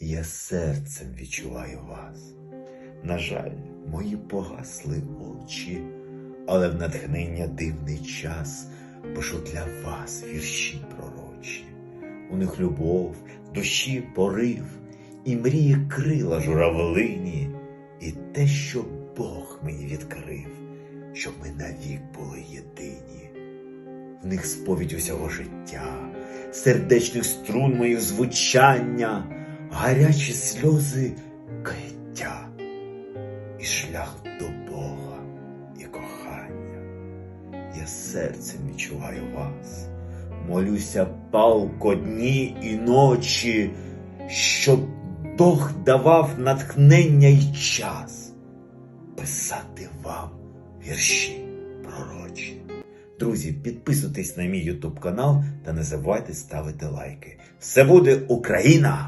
я серцем відчуваю вас. На жаль, мої погасли очі, але в натхнення дивний час пишу для вас вірші пророчі. У них любов, душі порив, і мрії крила журавлині, і те, що Бог мені відкрив, щоб ми навік були єдині. В них сповідь усього життя, сердечних струн моїх звучання, гарячі сльози каяття і шлях до Бога і кохання. Я серцем відчуваю вас, молюся палко дні і ночі, щоб Бог давав натхнення й час писати вам вірші пророчі. Друзі, підписуйтесь на мій YouTube канал та не забувайте ставити лайки. Все буде Україна!